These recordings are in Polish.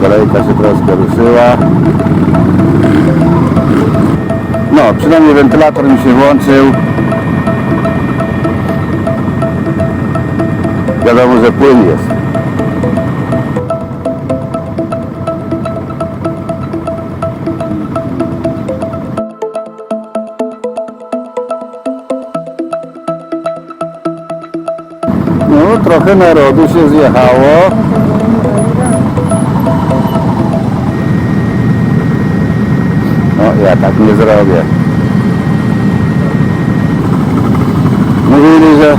Kolejka się troszkę ruszyła. No, przynajmniej wentylator mi się włączył. Wiadomo, że płyn jest. No, trochę narodu się zjechało. No, ja tak nie zrobię. Mówili, że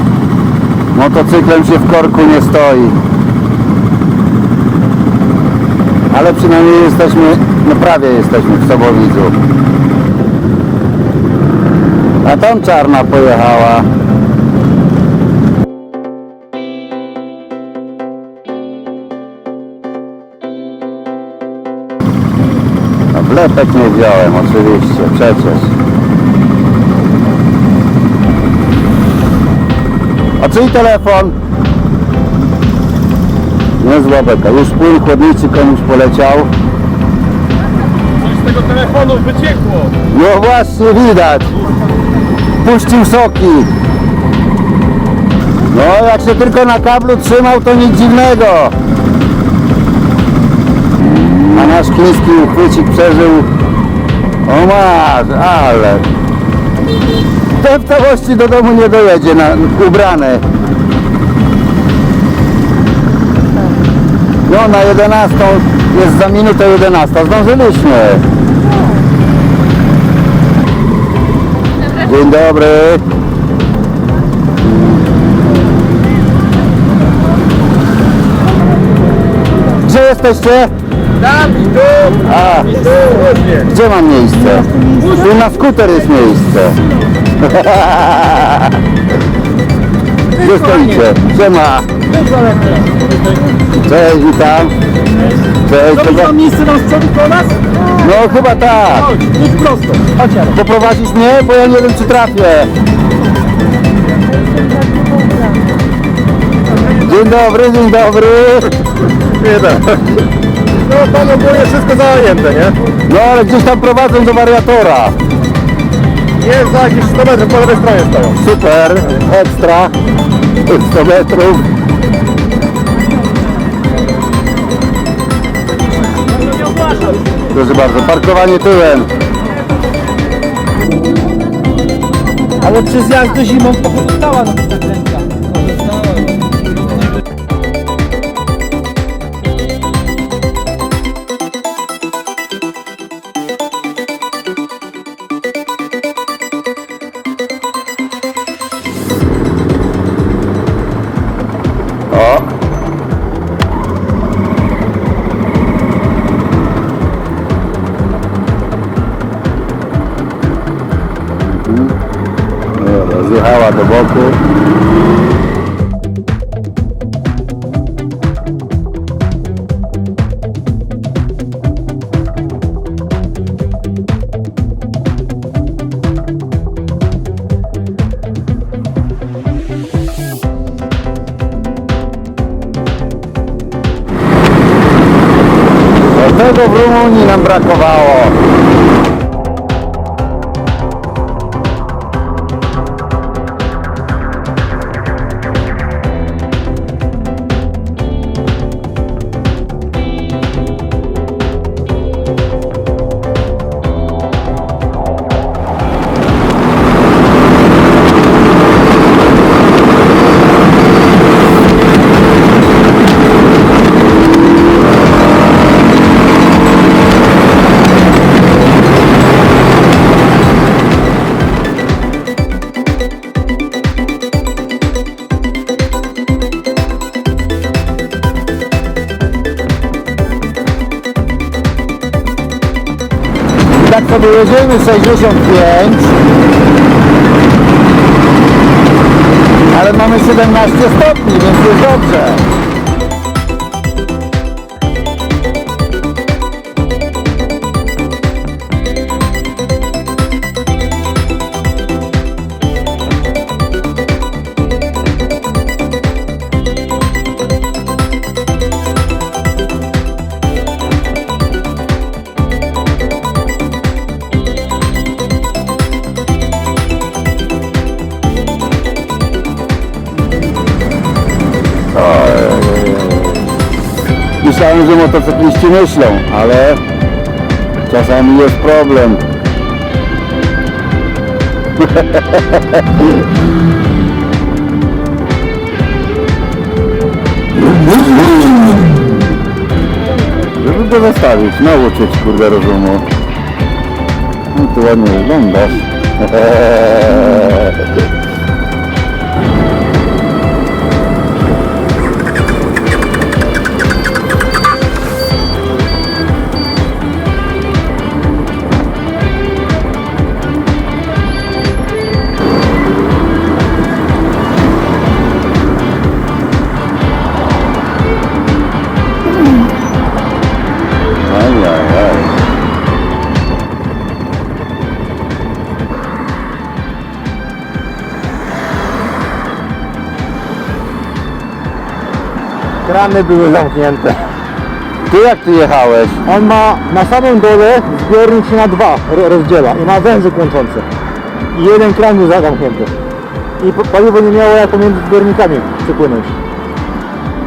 motocyklem się w korku nie stoi. Ale przynajmniej jesteśmy, no prawie jesteśmy w Sobowidzu. A tam czarna pojechała. Wlepek nie wziąłem, oczywiście, przecież. A czyj telefon? Niezła beka. Już płyn chłodnicy komuś poleciał. Coś z tego telefonu wyciekło. No właśnie, widać. Puścił soki. No, jak się tylko na kablu trzymał, to nic dziwnego. A nasz chiński uchwycik przeżył... O masz, ale... To w całości do domu nie dojedzie, na, ubrane. No, na 11 jest za minutę 11, zdążyliśmy. Dzień dobry. Gdzie jesteście? Tam i tu, A, i tu, gdzie mam miejsce? Tu na skuter jest miejsce. Gdzie stoicie? Gdzie ma? Cześć, witam. Cześć, To kogo- są miejsce na przodu do nas? No chyba tak. Chodź, idź prosto. Chodź Jarek. Poprowadzisz mnie? Bo ja nie wiem czy trafię. Dzień dobry, dzień dobry. Jeden. No tam ogólnie wszystko zajęte, nie? No ale gdzieś tam prowadzą do wariatora. Jest za jakieś 100 metrów po lewej stronie stoją. Super, ekstra. 100 metrów. Proszę bardzo, parkowanie tyłem. Ale przez jazdę zimą to pozostała na Dobra, Zjechała do boku. Tego w Rumunii nam brakowało. I tak sobie jedziemy 65 ale mamy 17 stopni, więc jest dobrze Słyszałem, że motocykliści myślą, ale czasami jest problem. Żeby go zostawić, nauczyć kurde rozumu. No tu ładnie wyglądasz. Krany były zamknięte. Ty jak ty jechałeś? On ma na samym dole zbiornik się na dwa ro- rozdziela i ma wężyk łączący. I jeden kran był zamknięty. I po- paliwo nie miało jak pomiędzy zbiornikami przypłynąć.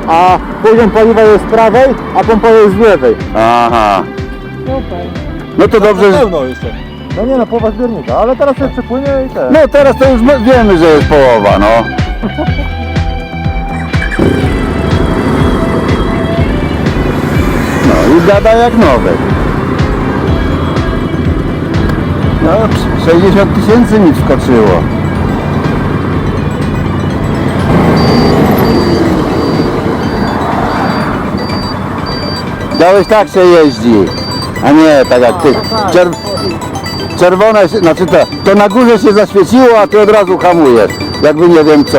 A poziom paliwa jest z prawej, a pompa jest z lewej. Aha. No to dobrze, że... Jeszcze. No nie no, połowa zbiornika, ale teraz się przypłynie i te. No teraz to już my- wiemy, że jest połowa, no. gada jak nowy. No, 60 tysięcy mi wskoczyło. Dałeś tak się jeździ, a nie tak jak ty. Czer czerwone, się, znaczy to, to na górze się zaświeciło, a ty od razu hamujesz. Jakby nie wiem co.